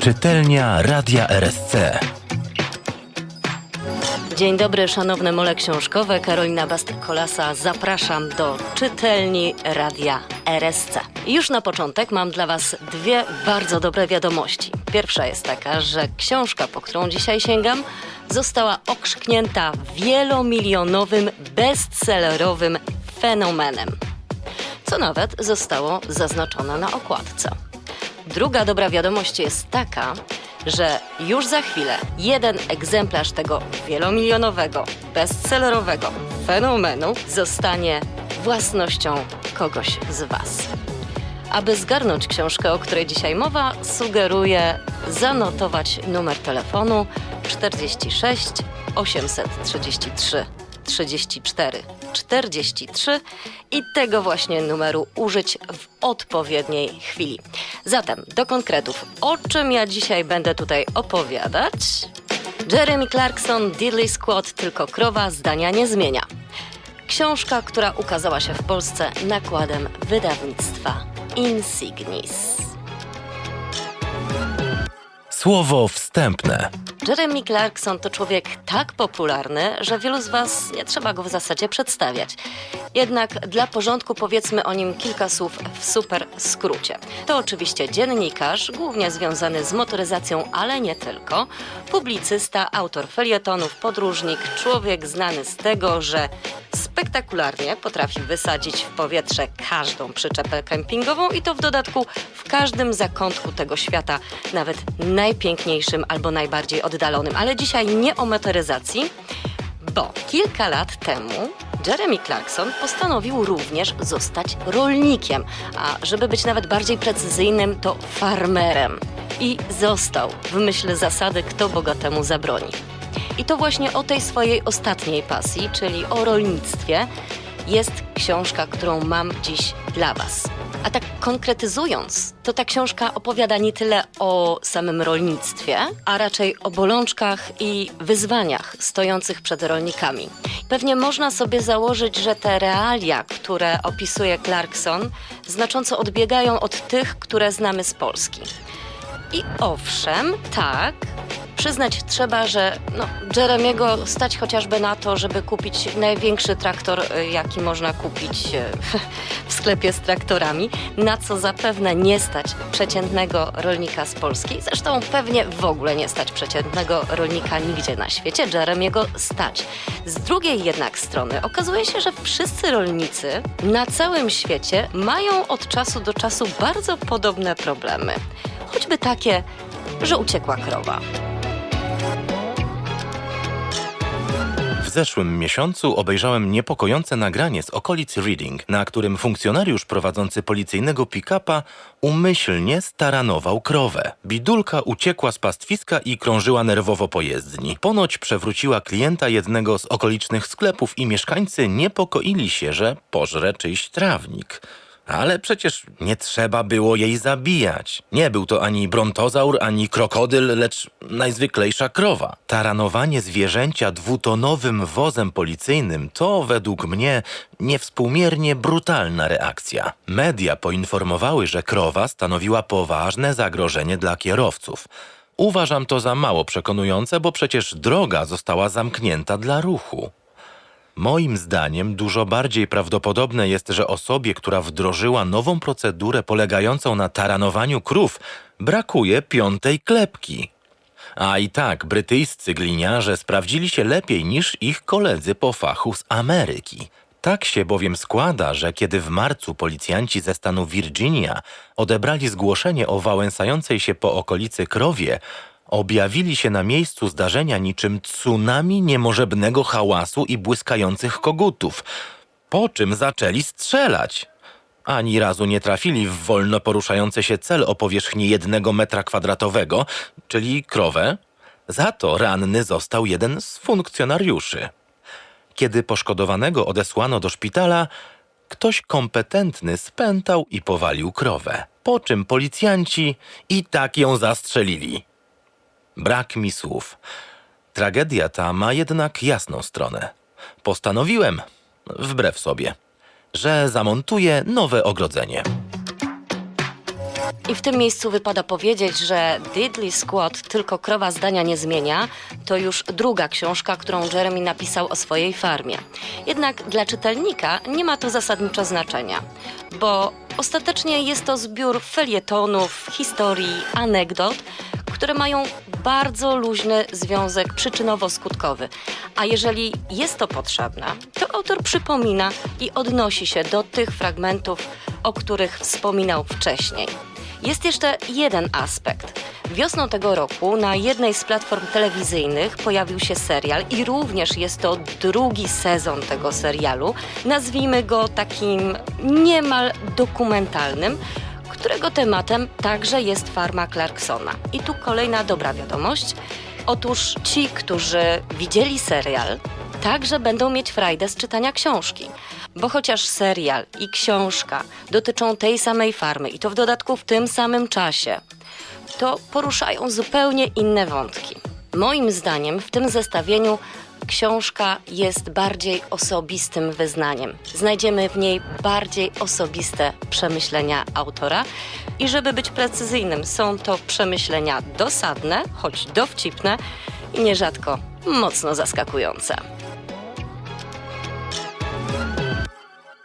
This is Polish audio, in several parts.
Czytelnia Radia RSC. Dzień dobry, szanowne mole książkowe. Karolina Bastek-Kolasa. Zapraszam do czytelni Radia RSC. Już na początek mam dla Was dwie bardzo dobre wiadomości. Pierwsza jest taka, że książka, po którą dzisiaj sięgam, została okrzyknięta wielomilionowym, bestsellerowym fenomenem. Co nawet zostało zaznaczone na okładce. Druga dobra wiadomość jest taka, że już za chwilę jeden egzemplarz tego wielomilionowego, bestsellerowego fenomenu zostanie własnością kogoś z Was. Aby zgarnąć książkę, o której dzisiaj mowa, sugeruję zanotować numer telefonu 46 833 34 43 i tego właśnie numeru użyć w odpowiedniej chwili. Zatem do konkretów. O czym ja dzisiaj będę tutaj opowiadać? Jeremy Clarkson, Diddley Squad, tylko krowa zdania nie zmienia. Książka, która ukazała się w Polsce nakładem wydawnictwa Insignis. Słowo wstępne. Jeremy Clarkson to człowiek tak popularny, że wielu z Was nie trzeba go w zasadzie przedstawiać. Jednak dla porządku powiedzmy o nim kilka słów w super skrócie. To oczywiście dziennikarz, głównie związany z motoryzacją, ale nie tylko, publicysta, autor felietonów, podróżnik, człowiek znany z tego, że spektakularnie potrafi wysadzić w powietrze każdą przyczepę kempingową i to w dodatku w każdym zakątku tego świata, nawet najpiękniejszym albo najbardziej oddalonym. Ale dzisiaj nie o motoryzacji, bo kilka lat temu Jeremy Clarkson postanowił również zostać rolnikiem, a żeby być nawet bardziej precyzyjnym, to farmerem. I został w myśl zasady, kto bogatemu zabroni. I to właśnie o tej swojej ostatniej pasji, czyli o rolnictwie, jest książka, którą mam dziś dla Was. A tak konkretyzując, to ta książka opowiada nie tyle o samym rolnictwie, a raczej o bolączkach i wyzwaniach stojących przed rolnikami. Pewnie można sobie założyć, że te realia, które opisuje Clarkson, znacząco odbiegają od tych, które znamy z Polski. I owszem, tak, przyznać trzeba, że no, Jeremiego stać chociażby na to, żeby kupić największy traktor, y, jaki można kupić y, w sklepie z traktorami, na co zapewne nie stać przeciętnego rolnika z Polski. Zresztą pewnie w ogóle nie stać przeciętnego rolnika nigdzie na świecie. Jeremiego stać. Z drugiej jednak strony okazuje się, że wszyscy rolnicy na całym świecie mają od czasu do czasu bardzo podobne problemy. Choćby takie, że uciekła krowa. W zeszłym miesiącu obejrzałem niepokojące nagranie z okolic Reading, na którym funkcjonariusz prowadzący policyjnego pick-upa umyślnie staranował krowę. Bidulka uciekła z pastwiska i krążyła nerwowo po jezdni. Ponoć przewróciła klienta jednego z okolicznych sklepów i mieszkańcy niepokoili się, że pożre czyjś trawnik. Ale przecież nie trzeba było jej zabijać. Nie był to ani brontozaur, ani krokodyl, lecz najzwyklejsza krowa. Taranowanie zwierzęcia dwutonowym wozem policyjnym to według mnie niewspółmiernie brutalna reakcja. Media poinformowały, że krowa stanowiła poważne zagrożenie dla kierowców. Uważam to za mało przekonujące, bo przecież droga została zamknięta dla ruchu. Moim zdaniem dużo bardziej prawdopodobne jest, że osobie, która wdrożyła nową procedurę polegającą na taranowaniu krów, brakuje piątej klepki. A i tak brytyjscy gliniarze sprawdzili się lepiej niż ich koledzy po fachu z Ameryki. Tak się bowiem składa, że kiedy w marcu policjanci ze stanu Virginia odebrali zgłoszenie o wałęsającej się po okolicy krowie, objawili się na miejscu zdarzenia niczym tsunami niemożebnego hałasu i błyskających kogutów, po czym zaczęli strzelać. Ani razu nie trafili w wolno poruszający się cel o powierzchni jednego metra kwadratowego, czyli krowę. Za to ranny został jeden z funkcjonariuszy. Kiedy poszkodowanego odesłano do szpitala, ktoś kompetentny spętał i powalił krowę. Po czym policjanci i tak ją zastrzelili. Brak mi słów. Tragedia ta ma jednak jasną stronę. Postanowiłem, wbrew sobie, że zamontuję nowe ogrodzenie. I w tym miejscu wypada powiedzieć, że Diddley Squad tylko krowa zdania nie zmienia. To już druga książka, którą Jeremy napisał o swojej farmie. Jednak dla czytelnika nie ma to zasadniczo znaczenia, bo ostatecznie jest to zbiór felietonów, historii, anegdot, które mają bardzo luźny związek przyczynowo-skutkowy. A jeżeli jest to potrzebne, to autor przypomina i odnosi się do tych fragmentów, o których wspominał wcześniej. Jest jeszcze jeden aspekt. Wiosną tego roku na jednej z platform telewizyjnych pojawił się serial i również jest to drugi sezon tego serialu. Nazwijmy go takim niemal dokumentalnym, którego tematem także jest farma Clarksona. I tu kolejna dobra wiadomość. Otóż ci, którzy widzieli serial, także będą mieć frajdę z czytania książki. Bo chociaż serial i książka dotyczą tej samej farmy i to w dodatku w tym samym czasie, to poruszają zupełnie inne wątki. Moim zdaniem w tym zestawieniu książka jest bardziej osobistym wyznaniem. Znajdziemy w niej bardziej osobiste przemyślenia autora i żeby być precyzyjnym, są to przemyślenia dosadne, choć dowcipne i nierzadko mocno zaskakujące.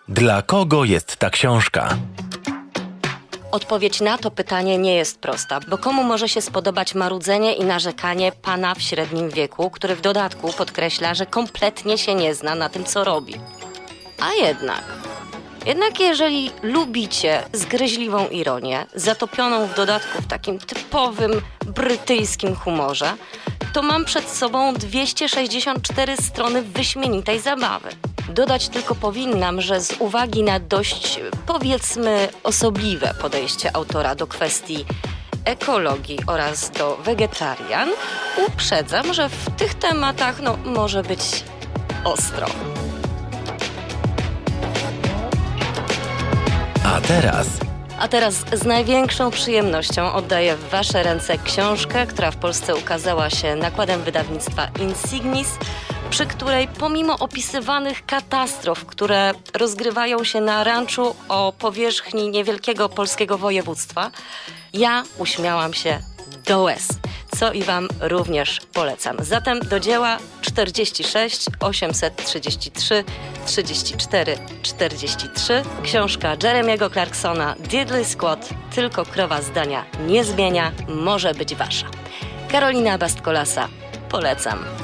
Dla kogo jest ta książka? Odpowiedź na to pytanie nie jest prosta, bo komu może się spodobać marudzenie i narzekanie pana w średnim wieku, który w dodatku podkreśla, że kompletnie się nie zna na tym, co robi. A jednak. Jednak jeżeli lubicie zgryźliwą ironię, zatopioną w dodatku w takim typowym brytyjskim humorze, to mam przed sobą 264 strony wyśmienitej zabawy. Dodać tylko powinnam, że z uwagi na dość, powiedzmy, osobliwe podejście autora do kwestii ekologii oraz do wegetarian, uprzedzam, że w tych tematach no, może być ostro. A teraz A teraz z największą przyjemnością oddaję w Wasze ręce książkę, która w Polsce ukazała się nakładem wydawnictwa Insignis, przy której pomimo opisywanych katastrof, które rozgrywają się na ranczu o powierzchni niewielkiego polskiego województwa, ja uśmiałam się do łez, co i Wam również polecam. Zatem do dzieła 46 833 34 43 książka Jeremiego Clarksona Diddley Squad Tylko krowa zdania nie zmienia może być Wasza. Karolina Bastkolasa polecam.